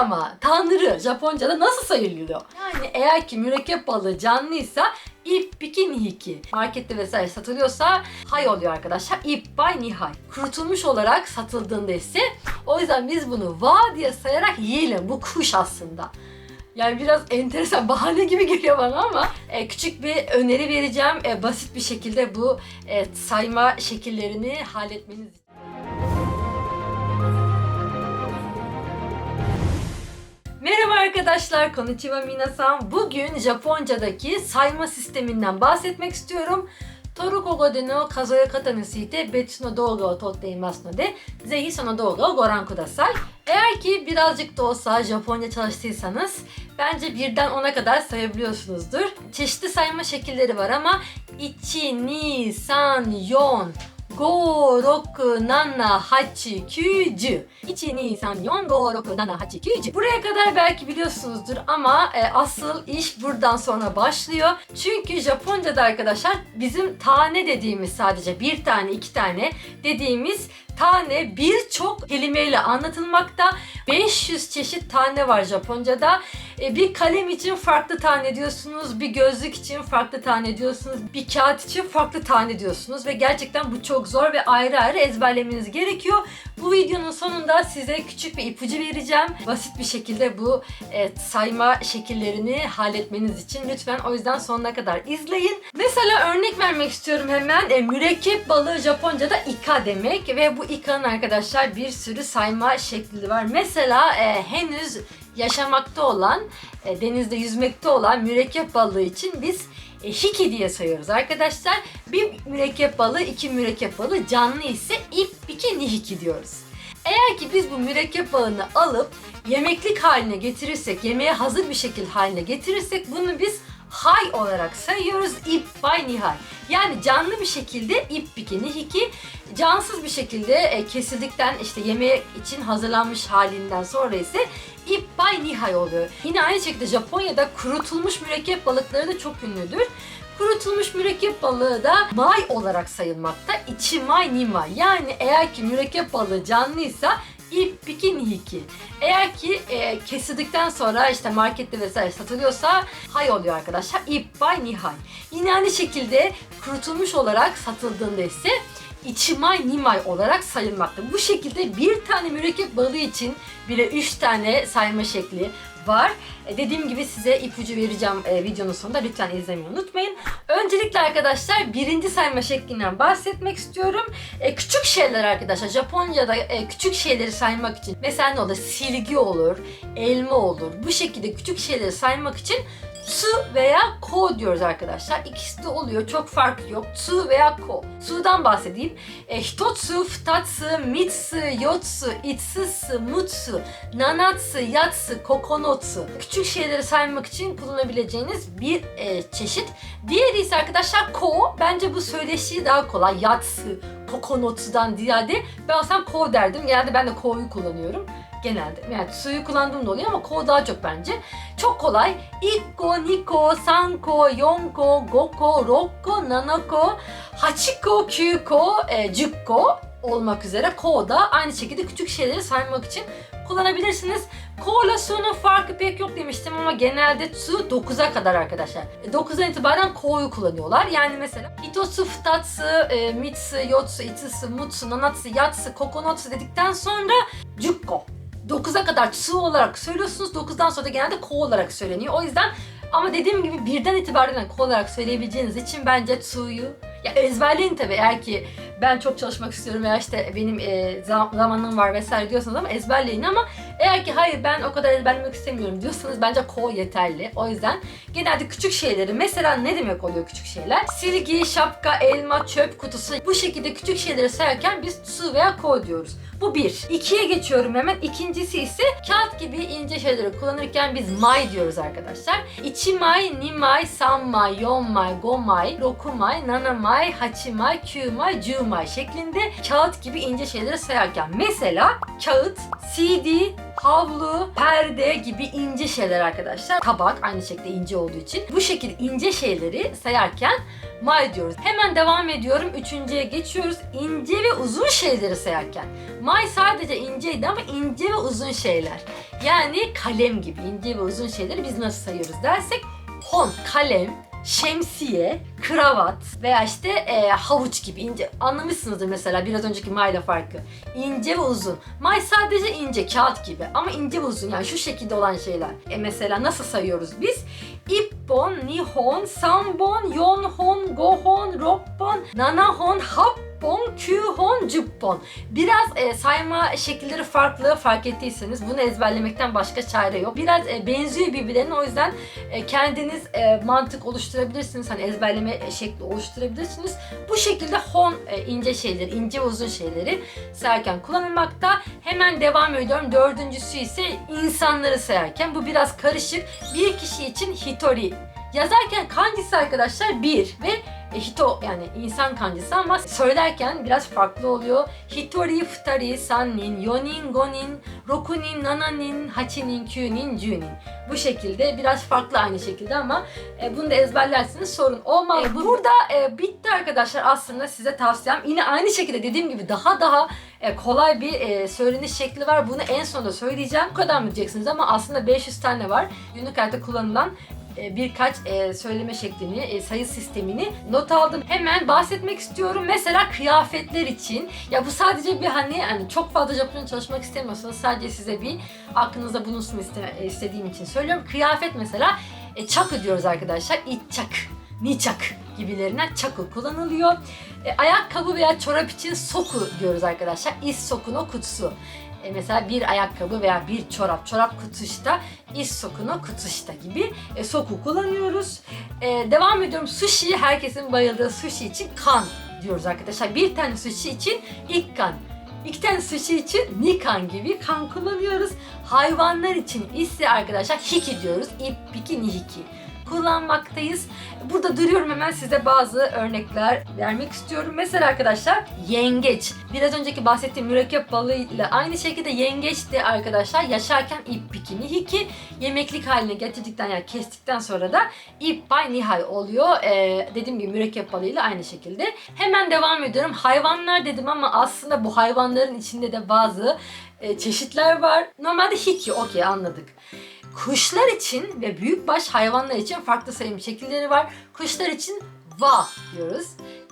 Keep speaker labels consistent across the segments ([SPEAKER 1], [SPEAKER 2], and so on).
[SPEAKER 1] Kamisama, tanrı Japonca'da nasıl sayılıyor? Yani eğer ki mürekkep balığı canlıysa ippiki nihiki. Markette vesaire satılıyorsa hay oluyor arkadaşlar. Ippai nihai. Kurutulmuş olarak satıldığında ise o yüzden biz bunu wa diye sayarak yiyelim. Bu kuş aslında. Yani biraz enteresan bahane gibi geliyor bana ama e, küçük bir öneri vereceğim. E, basit bir şekilde bu e, sayma şekillerini halletmeniz için. Merhaba arkadaşlar, konnichiwa minasan. Bugün Japonca'daki sayma sisteminden bahsetmek istiyorum. トルコ語での数え方について別の動画を撮っていますので、ぜひその動画をご覧ください。Eğer ki birazcık da olsa Japonca çalıştıysanız bence birden ona kadar sayabiliyorsunuzdur. Çeşitli sayma şekilleri var ama 1, 2, 3, 4, 5, 6, 7, 8, 9, 10 1, 2, 3, 4, 5, 6, 7, 8, 9, 10 Buraya kadar belki biliyorsunuzdur ama e, asıl iş buradan sonra başlıyor. Çünkü Japonca'da arkadaşlar bizim tane dediğimiz sadece bir tane, iki tane dediğimiz tane birçok kelimeyle anlatılmakta. 500 çeşit tane var Japonca'da. E, bir kalem için farklı tane diyorsunuz, bir gözlük için farklı tane diyorsunuz, bir kağıt için farklı tane diyorsunuz ve gerçekten bu çok zor ve ayrı ayrı ezberlemeniz gerekiyor. Bu videonun sonunda size küçük bir ipucu vereceğim. Basit bir şekilde bu e, sayma şekillerini halletmeniz için lütfen o yüzden sonuna kadar izleyin. Mesela örnek vermek istiyorum hemen. E, mürekkep balığı Japonca'da ika demek ve bu ikanın arkadaşlar bir sürü sayma şekli var. Mesela e, henüz yaşamakta olan, e, denizde yüzmekte olan mürekkep balığı için biz e, hiki diye sayıyoruz arkadaşlar. Bir mürekkep balığı, iki mürekkep balığı, canlı ise ippiki nihiki diyoruz. Eğer ki biz bu mürekkep balığını alıp yemeklik haline getirirsek, yemeğe hazır bir şekil haline getirirsek bunu biz hay olarak sayıyoruz. Ippai nihai. Yani canlı bir şekilde ippiki nihiki, cansız bir şekilde e, kesildikten işte yemeğe için hazırlanmış halinden sonra ise ippai nihai oluyor. Yine aynı şekilde Japonya'da kurutulmuş mürekkep balıkları da çok ünlüdür. Kurutulmuş mürekkep balığı da may olarak sayılmakta. İçi may nimay. Yani eğer ki mürekkep balığı canlıysa ippiki nihiki. Eğer ki e, kesildikten sonra işte markette vesaire satılıyorsa hay oluyor arkadaşlar. Ippai nihai. Yine aynı şekilde kurutulmuş olarak satıldığında ise içimay nimay olarak sayılmakta. Bu şekilde bir tane mürekkep balığı için bile 3 tane sayma şekli var. E, dediğim gibi size ipucu vereceğim e, videonun sonunda. Lütfen izlemeyi unutmayın. Öncelikle arkadaşlar birinci sayma şeklinden bahsetmek istiyorum. E, küçük şeyler arkadaşlar. Japonca'da e, küçük şeyleri saymak için mesela ne olur? Silgi olur, elma olur. Bu şekilde küçük şeyleri saymak için Su veya ko diyoruz arkadaşlar. İkisi de oluyor. Çok fark yok. Su veya ko. Su'dan bahsedeyim. E, hitotsu, futatsu, mitsu, yotsu, itsusu, mutsu, nanatsu, yatsu, kokonotsu. Küçük şeyleri saymak için kullanabileceğiniz bir e, çeşit. Diğeri ise arkadaşlar ko. Bence bu söyleşi daha kolay. Yatsu, kokonotsu'dan ziyade ben olsam ko derdim. Genelde ben de ko'yu kullanıyorum genelde. Yani suyu kullandığım da oluyor ama ko daha çok bence. Çok kolay. Ikko, niko, sanko, yonko, goko, rokko, nanoko, hachiko, kyuko, e, jukko olmak üzere ko da aynı şekilde küçük şeyleri saymak için kullanabilirsiniz. Ko ile su'nun farkı pek yok demiştim ama genelde su 9'a kadar arkadaşlar. 9'dan itibaren ko'yu kullanıyorlar. Yani mesela hitotsu, futatsu, e, mitsu, yotsu, itsusu, mutsu, nanatsu, yatsu, kokonotsu dedikten sonra jukko 9'a kadar su olarak söylüyorsunuz. 9'dan sonra da genelde ko olarak söyleniyor. O yüzden ama dediğim gibi birden itibaren ko olarak söyleyebileceğiniz için bence su'yu ya ezberleyin tabii eğer ki ben çok çalışmak istiyorum veya işte benim e, zam- zamanım var vesaire diyorsanız ama ezberleyin ama eğer ki hayır ben o kadar ezberlemek istemiyorum diyorsanız bence ko yeterli. O yüzden genelde küçük şeyleri mesela ne demek oluyor küçük şeyler? Silgi, şapka, elma, çöp kutusu bu şekilde küçük şeyleri sayarken biz su veya ko diyoruz. Bu bir. İkiye geçiyorum hemen. İkincisi ise kağıt gibi ince şeyleri kullanırken biz may diyoruz arkadaşlar. İçimay, nimay, sanmay, yonmay, gomay, rokumay, nanamay, hachimay, kyumay, jumay şeklinde kağıt gibi ince şeyleri sayarken mesela kağıt, CD, havlu, perde gibi ince şeyler arkadaşlar. Tabak aynı şekilde ince olduğu için. Bu şekilde ince şeyleri sayarken may diyoruz. Hemen devam ediyorum. Üçüncüye geçiyoruz. İnce ve uzun şeyleri sayarken. May sadece inceydi ama ince ve uzun şeyler. Yani kalem gibi ince ve uzun şeyleri biz nasıl sayıyoruz dersek hon, kalem, şemsiye, kravat veya işte e, havuç gibi ince. Anlamışsınızdır mesela biraz önceki mayla farkı. İnce ve uzun. May sadece ince, kağıt gibi ama ince ve uzun yani şu şekilde olan şeyler. E mesela nasıl sayıyoruz biz? Ippon, nihon, sanbon, yonhon, gohon, roppon, nanahon, happon, kyuhon, juppon. Biraz e, sayma şekilleri farklı fark ettiyseniz bunu ezberlemekten başka çare yok. Biraz e, benziyor birbirlerine o yüzden e, kendiniz e, mantık oluşturabilirsiniz. Hani ezberleme şekli oluşturabilirsiniz. Bu şekilde hon e, ince şeyleri, ince uzun şeyleri sayarken kullanılmakta. Hemen devam ediyorum. Dördüncüsü ise insanları sayarken. Bu biraz karışık. Bir kişi için hitori. Yazarken kancısı arkadaşlar bir ve e, hito yani insan kancısı ama söylerken biraz farklı oluyor. Hitori, futari, sannin, yonin, gonin, rokunin, nananin, hachinin, kyunin, junin. Bu şekilde biraz farklı aynı şekilde ama e, bunu da ezberlersiniz sorun olmaz. E, burada e, bitti arkadaşlar aslında size tavsiyem. Yine aynı şekilde dediğim gibi daha daha e, kolay bir e, söyleniş şekli var. Bunu en sonunda söyleyeceğim. Bu kadar mı diyeceksiniz ama aslında 500 tane var. Günlük hayatta kullanılan birkaç e, söyleme şeklini, e, sayı sistemini not aldım. Hemen bahsetmek istiyorum. Mesela kıyafetler için. Ya bu sadece bir hani hani çok fazla Japonca çalışmak istemiyorsanız sadece size bir aklınızda bulunsun iste, e, istediğim için söylüyorum. Kıyafet mesela e, çakı diyoruz arkadaşlar. İçak, niçak gibilerinden çakı kullanılıyor. E, ayakkabı veya çorap için soku diyoruz arkadaşlar. İs sokuno kutsu. E, mesela bir ayakkabı veya bir çorap, çorap kutuşta, is sokuno kutuşta gibi e, soku kullanıyoruz. E, devam ediyorum. Sushi, herkesin bayıldığı sushi için kan diyoruz arkadaşlar. Bir tane sushi için ikkan. İki tane sushi için nikan gibi kan kullanıyoruz. Hayvanlar için ise arkadaşlar hiki diyoruz. Ippiki nihiki kullanmaktayız. Burada duruyorum hemen size bazı örnekler vermek istiyorum. Mesela arkadaşlar yengeç. Biraz önceki bahsettiğim mürekkep balığı ile aynı şekilde yengeç de arkadaşlar yaşarken ippiki nihiki yemeklik haline getirdikten yani kestikten sonra da ippay nihai oluyor. Ee, dediğim gibi mürekkep balığı ile aynı şekilde. Hemen devam ediyorum. Hayvanlar dedim ama aslında bu hayvanların içinde de bazı e, çeşitler var. Normalde hiki okey anladık. Kuşlar için ve büyükbaş hayvanlar için farklı sayım şekilleri var. Kuşlar için va diyoruz.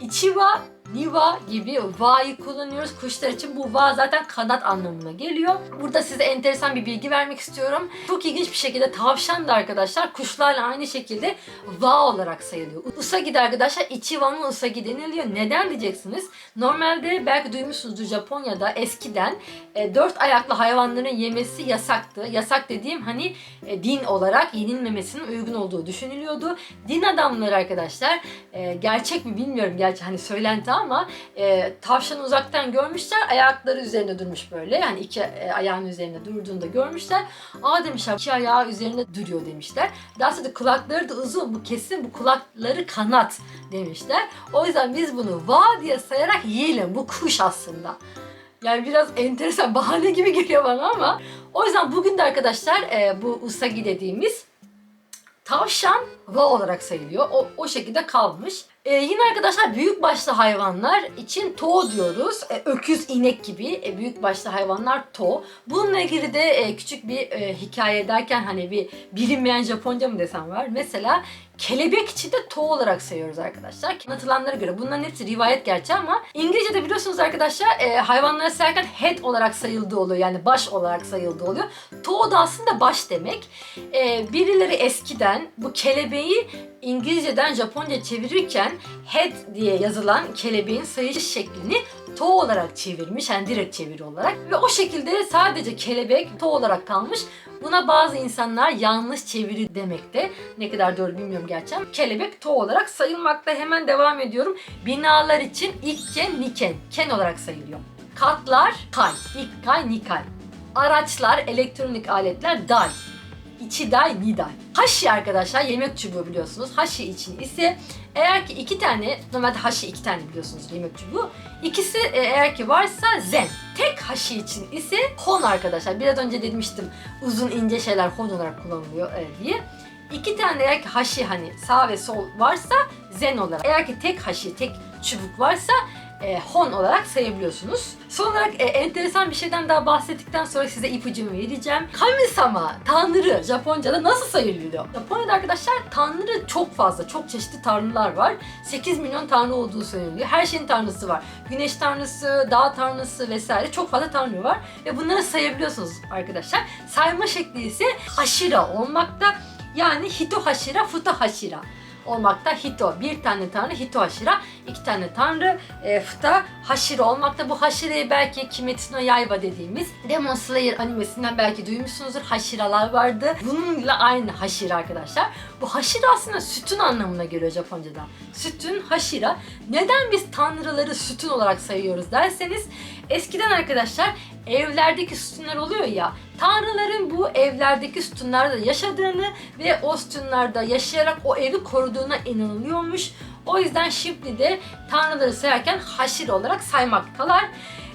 [SPEAKER 1] İçiva, niva gibi va'yı kullanıyoruz. Kuşlar için bu va zaten kanat anlamına geliyor. Burada size enteresan bir bilgi vermek istiyorum. Çok ilginç bir şekilde tavşan da arkadaşlar kuşlarla aynı şekilde va olarak sayılıyor. Usagi de arkadaşlar ichiva'nın usagi deniliyor. Neden diyeceksiniz? Normalde belki duymuşsunuzdur Japonya'da eskiden e, dört ayaklı hayvanların yemesi yasaktı. Yasak dediğim hani e, din olarak yenilmemesinin uygun olduğu düşünülüyordu. Din adamları arkadaşlar e, gerçek mi bilmiyorum gerçi hani söylenti ama e, tavşanı uzaktan görmüşler ayakları üzerinde durmuş böyle hani iki e, ayağın üzerinde durduğunda görmüşler. Aa demişler iki ayağı üzerinde duruyor demişler. Daha sonra da kulakları da uzun bu kesin bu kulakları kanat demişler. O yüzden biz bunu va diye sayarak yiyelim bu kuş aslında. Yani biraz enteresan bahane gibi geliyor bana ama o yüzden bugün de arkadaşlar e, bu usagi dediğimiz tavşan va olarak sayılıyor. O, o şekilde kalmış. E, yine arkadaşlar büyük başlı hayvanlar için to diyoruz. E, öküz, inek gibi e, büyük başlı hayvanlar to. Bununla ilgili de e, küçük bir e, hikaye derken hani bir bilinmeyen Japonca mı desem var. Mesela kelebek için de to olarak sayıyoruz arkadaşlar. Anlatılanlara göre bunların hepsi rivayet gerçi ama İngilizce'de biliyorsunuz arkadaşlar e, hayvanlara sayarken head olarak sayıldığı oluyor. Yani baş olarak sayıldığı oluyor. To da aslında baş demek. E, birileri eskiden bu kelebeği İngilizceden Japonca çevirirken head diye yazılan kelebeğin sayış şeklini to olarak çevirmiş. Yani direkt çeviri olarak. Ve o şekilde sadece kelebek to olarak kalmış. Buna bazı insanlar yanlış çeviri demekte. Ne kadar doğru bilmiyorum gerçi ama kelebek to olarak sayılmakta. Hemen devam ediyorum. Binalar için ikken, niken, ken olarak sayılıyor. Katlar kay, ikkay, nikay. Araçlar, elektronik aletler dai. İchidai nidai. Hashi arkadaşlar yemek çubuğu biliyorsunuz. Hashi için ise eğer ki iki tane, normalde hashi iki tane biliyorsunuz yemek çubuğu. İkisi e, eğer ki varsa zen. Tek hashi için ise hon arkadaşlar. Biraz önce demiştim uzun ince şeyler hon olarak kullanılıyor e, diye. İki tane eğer ki hashi hani sağ ve sol varsa zen olarak. Eğer ki tek hashi, tek çubuk varsa e, hon olarak sayabiliyorsunuz. Son olarak e, enteresan bir şeyden daha bahsettikten sonra size ipucumu vereceğim. Kami-sama, tanrı Japonca'da nasıl sayılıyor? Japonya'da arkadaşlar tanrı çok fazla, çok çeşitli tanrılar var. 8 milyon tanrı olduğu söyleniyor. Her şeyin tanrısı var. Güneş tanrısı, dağ tanrısı vesaire çok fazla tanrı var. Ve bunları sayabiliyorsunuz arkadaşlar. Sayma şekli ise hashira olmakta. Yani hito hashira, futo hashira olmakta Hito. Bir tane tanrı Hito Hashira. iki tane tanrı e, Futa Hashira olmakta. Bu Hashira'yı belki Kimetsu no Yaiba dediğimiz Demon Slayer animesinden belki duymuşsunuzdur. Hashiralar vardı. Bununla aynı Hashira arkadaşlar. Bu Hashira aslında sütun anlamına geliyor Japonca'da. Sütun, Hashira. Neden biz tanrıları sütun olarak sayıyoruz derseniz eskiden arkadaşlar evlerdeki sütunlar oluyor ya tanrıların bu evlerdeki sütunlarda yaşadığını ve o sütunlarda yaşayarak o evi koruduğuna inanılıyormuş. O yüzden şimdi de tanrıları sayarken haşir olarak saymaktalar.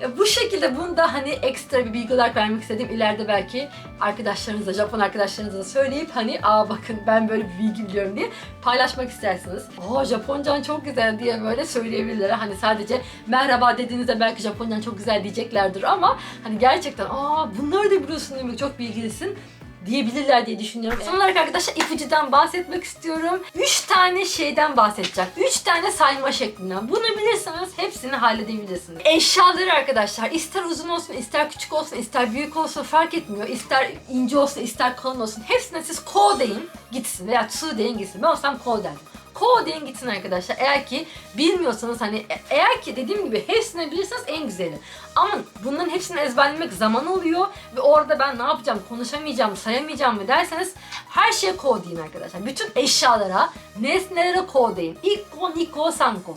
[SPEAKER 1] E, Bu şekilde bunu da hani ekstra bir bilgi olarak vermek istedim. İleride belki arkadaşlarınızla, Japon arkadaşlarınıza da söyleyip hani aa bakın ben böyle bir bilgi biliyorum diye paylaşmak istersiniz. Aa Japoncan çok güzel diye böyle söyleyebilirler. Hani sadece merhaba dediğinizde belki Japoncan çok güzel diyeceklerdir ama hani gerçekten aa bunları da biliyorsun demek çok bilgilisin diyebilirler diye düşünüyorum. Son olarak arkadaşlar ipucudan bahsetmek istiyorum. 3 tane şeyden bahsedeceğim. 3 tane sayma şeklinden. Bunu bilirseniz hepsini halledebilirsiniz. Eşyaları arkadaşlar ister uzun olsun, ister küçük olsun, ister büyük olsun fark etmiyor. İster ince olsun, ister kalın olsun. Hepsine siz ko deyin gitsin veya tsu deyin gitsin. Ben olsam ko derdim. Deyin gitsin arkadaşlar. Eğer ki bilmiyorsanız hani e- eğer ki dediğim gibi hepsini bilirseniz en güzeli. Ama bunların hepsini ezberlemek zaman oluyor ve orada ben ne yapacağım, konuşamayacağım, sayamayacağım mı derseniz her şeye deyin arkadaşlar. Bütün eşyalara, nesnelere deyin. İkko, niko, sanko.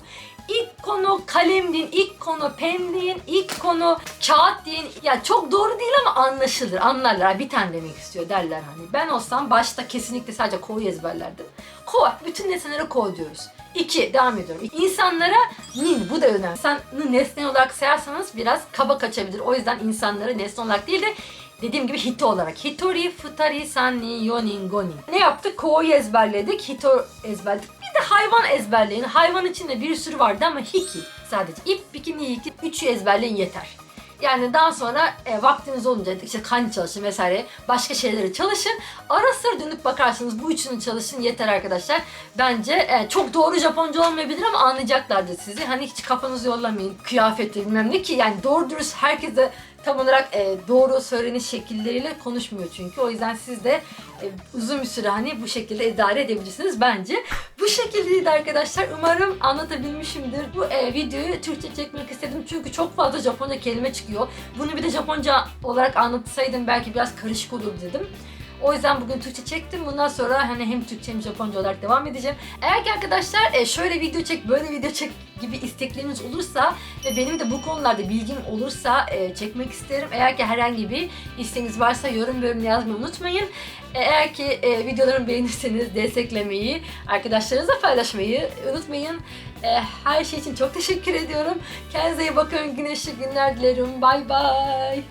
[SPEAKER 1] İlk konu kalem deyin, ilk konu pen deyin, ilk konu kağıt deyin. Ya çok doğru değil ama anlaşılır, anlarlar. Bir tane demek istiyor derler hani. Ben olsam başta kesinlikle sadece ko'yu ezberlerdim. Ko, bütün nesnelere ko diyoruz. İki, devam ediyorum. İnsanlara nin, bu da önemli. İnsanı nesne olarak sayarsanız biraz kaba kaçabilir. O yüzden insanları nesne olarak değil de Dediğim gibi hito olarak. Hitori, futari, sanni, yonin, gonin. Ne yaptık? Ko'yu ezberledik. Hito ezberledik. De hayvan ezberleyin. Hayvan içinde bir sürü vardı ama hiki sadece. İp, bikini, hiki. Üçü ezberleyin yeter. Yani daha sonra e, vaktiniz olunca işte kan çalışın vesaire başka şeyleri çalışın. Ara sıra dönüp bakarsınız bu üçünü çalışın yeter arkadaşlar. Bence e, çok doğru Japonca olmayabilir ama anlayacaklardır sizi. Hani hiç kafanızı yollamayın. Kıyafetleri bilmem ne ki yani doğru dürüst herkese tam olarak e, doğru söyleniş şekilleriyle konuşmuyor çünkü. O yüzden siz de e, uzun bir süre hani bu şekilde idare edebilirsiniz bence. Bu şekildeydi arkadaşlar. Umarım anlatabilmişimdir. Bu e, videoyu Türkçe çekmek istedim çünkü çok fazla Japonca kelime çıkıyor. Bunu bir de Japonca olarak anlatsaydım belki biraz karışık olur dedim. O yüzden bugün Türkçe çektim. Bundan sonra hani hem Türkçe hem Japonca olarak devam edeceğim. Eğer ki arkadaşlar e, şöyle video çek, böyle video çek gibi istekleriniz olursa ve benim de bu konularda bilgim olursa e, çekmek isterim. Eğer ki herhangi bir isteğiniz varsa yorum bölümüne yazmayı unutmayın. E, Eğer ki videolarımı beğenirseniz desteklemeyi, arkadaşlarınızla paylaşmayı unutmayın. Her şey için çok teşekkür ediyorum. Kendinize iyi bakın. Güneşli günler dilerim. Bay bay.